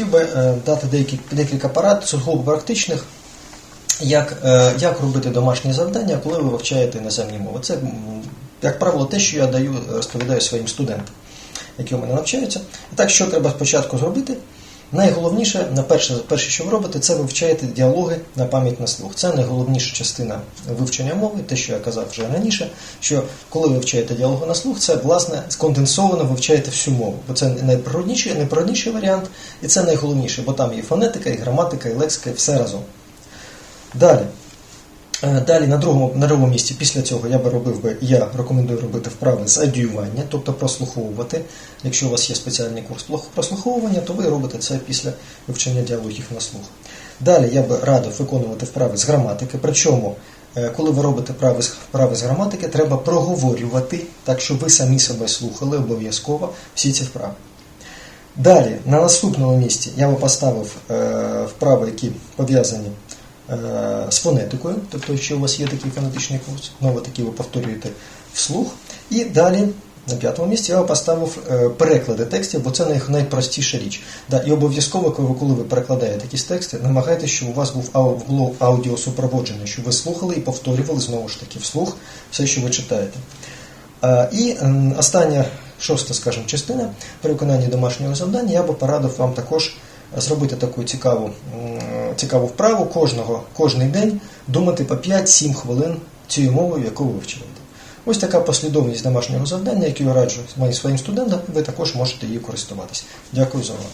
хотів би е, дати деякі, декілька парад, сугубо практичних, як, е, як робити домашні завдання, коли ви вивчаєте іноземні мови. Це, як правило, те, що я даю, розповідаю своїм студентам, які у мене навчаються. І так, що треба спочатку зробити? Найголовніше, на перше, перше, що ви робите, це вивчаєте діалоги на пам'ять на слух. Це найголовніша частина вивчення мови, те, що я казав вже раніше, що коли ви вивчаєте діалоги на слух, це власне сконденсовано вивчаєте всю мову. Бо це найприродніший, найприродніший варіант, і це найголовніше, бо там і фонетика, і граматика, і лексика, і все разом. Далі. Е, Далі на другому, на другому місці після цього я би робив би, я рекомендую робити вправи з адюювання, тобто прослуховувати. Якщо у вас є спеціальний курс прослуховування, то ви робите це після вивчення діалогів на слух. Далі я би радив виконувати вправи з граматики. Причому, е, коли ви робите вправи вправи з граматики, треба проговорювати, так щоб ви самі себе слухали обов'язково всі ці вправи. Далі, на наступному місці я би поставив е, вправи, які пов'язані з фонетикою, тобто, якщо у вас є такий фонетичний курс, знову таки ви повторюєте вслух. І далі на п'ятому місці я поставив е, переклади текстів, бо це най- найпростіша річ. І обов'язково, коли ви, перекладаєте якісь тексти, намагайтеся, щоб у вас був аудіо супроводжений, щоб ви слухали і повторювали знову ж таки вслух все, що ви читаєте. Е, І остання шоста, скажімо, частина при виконанні домашнього завдання я би порадив вам також зробити таку цікаву, цікаву вправу кожного, кожний день думати по 5-7 хвилин цією мовою, яку ви вивчаєте. Ось така послідовність домашнього завдання, яку я раджу моїм своїм студентам, ви також можете її користуватися. Дякую за увагу.